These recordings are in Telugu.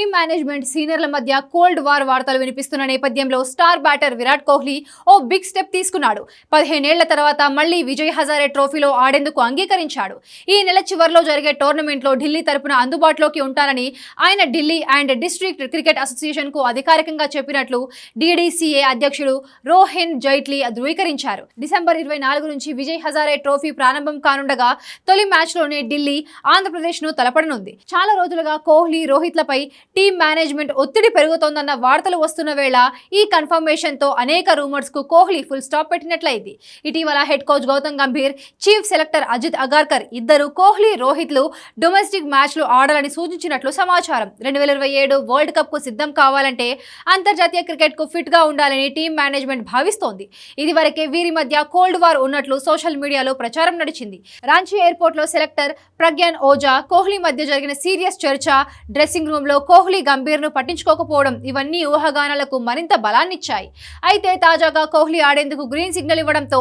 టీమ్ మేనేజ్మెంట్ సీనియర్ల మధ్య కోల్డ్ వార్ వార్తలు వినిపిస్తున్న నేపథ్యంలో స్టార్ బ్యాటర్ విరాట్ కోహ్లీ ఓ బిగ్ స్టెప్ తీసుకున్నాడు. పదిహేనేళ్ళ తర్వాత మళ్ళీ విజయ్ హజారే ట్రోఫీలో ఆడేందుకు అంగీకరించాడు. ఈ నెల చివరిలో జరిగే టోర్నమెంట్లో ఢిల్లీ తరపున అందుబాటులోకి ఉంటానని ఆయన ఢిల్లీ అండ్ డిస్ట్రిక్ట్ క్రికెట్ అసోసియేషన్కు అధికారికంగా చెప్పినట్లు డీడీసీఏ అధ్యక్షుడు రోహెన్ జైట్లీ ధృవీకరించారు. డిసెంబర్ ఇరవై నాలుగు నుంచి విజయ్ హజారే ట్రోఫీ ప్రారంభం కానుండగా తొలి మ్యాచ్లోనే ఢిల్లీ ఆంధ్రప్రదేశ్ను తలపడనుంది. చాలా రోజులుగా కోహ్లీ రోహిత్లపై టీమ్ మేనేజ్మెంట్ ఒత్తిడి పెరుగుతోందన్న వార్తలు వస్తున్న వేళ ఈ కన్ఫర్మేషన్తో అనేక రూమర్స్కు కోహ్లీ ఫుల్ స్టాప్ పెట్టినట్లయింది. ఇటీవల head coach Gautam Gambhir chief selector Ajit Agarkar ఇద్దరు కోహ్లీ రోహిత్లు డొమెస్టిక్ మ్యాచ్లు ఆడాలని సూచించినట్లు సమాచారం. రెండు వేల ఇరవై ఏడు వరల్డ్ కప్కు సిద్ధం కావాలంటే అంతర్జాతీయ క్రికెట్కు ఫిట్గా ఉండాలని టీమ్ మేనేజ్మెంట్ భావిస్తోంది. ఇదివరకే వీరి మధ్య కోల్డ్ వార్ ఉన్నట్లు సోషల్ మీడియాలో ప్రచారం నడిచింది. రాంచీ ఎయిర్పోర్ట్లో సెలెక్టర్ ప్రగ్యాన్ ఓజా కోహ్లీ మధ్య జరిగిన సీరియస్ చర్చ డ్రెస్సింగ్ రూమ్లో కోహ్లీ గంభీర్ను పట్టించుకోకపోవడం ఇవన్నీ ఊహాగానాలకు మరింత బలాన్నిచ్చాయి. అయితే తాజాగా కోహ్లీ ఆడేందుకు గ్రీన్ సిగ్నల్ ఇవ్వడంతో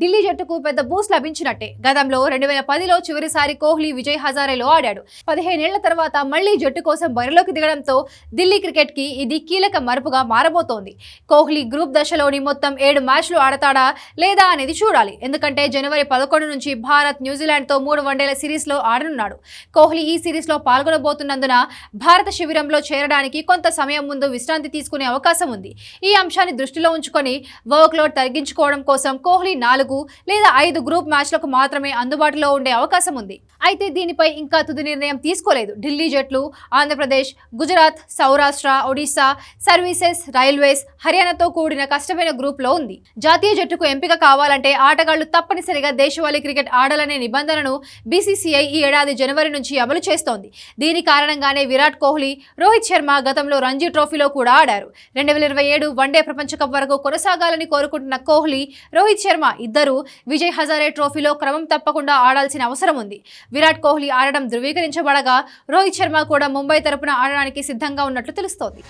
ఢిల్లీ జట్టుకు పెద్ద బూస్ట్ లభించినట్టే. గతంలో రెండు వేల పదిలో చివరిసారి కోహ్లీ విజయ్ హజారేలో ఆడాడు. పదిహేనేళ్ళ తర్వాత మళ్ళీ జట్టు కోసం బరిలోకి దిగడంతో ఢిల్లీ క్రికెట్కి ఇది కీలక మరుపుగా మారబోతోంది. కోహ్లీ గ్రూప్ దశలోని మొత్తం ఏడు మ్యాచ్లు ఆడతాడా లేదా అనేది చూడాలి. ఎందుకంటే జనవరి పదకొండు నుంచి భారత్ న్యూజిలాండ్తో మూడు వన్డేల సిరీస్లో ఆడనున్నాడు. కోహ్లీ ఈ సిరీస్లో పాల్గొనబోతున్నందున భారత శిబిరం శరీరంలో చేరడానికి కొంత సమయం ముందు విశ్రాంతి తీసుకునే అవకాశం ఉంది. ఈ అంశాన్ని దృష్టిలో ఉంచుకొని వర్క్లోడ్ తగ్గించుకోవడం కోసం కోహ్లీ నాలుగు లేదా ఐదు గ్రూప్ మ్యాచ్లకు మాత్రమే అందుబాటులో ఉండే అవకాశం ఉంది. అయితే దీనిపై ఇంకా తుది నిర్ణయం తీసుకోలేదు. ఢిల్లీ జట్లు ఆంధ్రప్రదేశ్ గుజరాత్ సౌరాష్ట్ర ఒడిశా సర్వీసెస్ రైల్వేస్ హర్యానాతో కూడిన కష్టమైన గ్రూప్లో ఉంది. జాతీయ జట్టుకు ఎంపిక కావాలంటే ఆటగాళ్ళు తప్పనిసరిగా దేశవాళీ క్రికెట్ ఆడాలనే నిబంధనను బీసీసీఐ ఈ ఏడాది జనవరి నుంచి అమలు చేస్తోంది. దీని కారణంగానే విరాట్ కోహ్లీ రోహిత్ శర్మ గతంలో రంజీ ట్రోఫీలో కూడా ఆడారు. రెండు వేల ఇరవై ఏడు వన్డే ప్రపంచ కప్ వరకు కొనసాగాలని కోరుకుంటున్న కోహ్లీ రోహిత్ శర్మ ఇద్దరూ విజయ్ హజారే ట్రోఫీలో క్రమం తప్పకుండా ఆడాల్సిన అవసరం ఉంది. విరాట్ కోహ్లీ ఆడడం ధృవీకరించబడగా రోహిత్ శర్మ కూడా ముంబై తరపున ఆడడానికి సిద్ధంగా ఉన్నట్లు తెలుస్తోంది.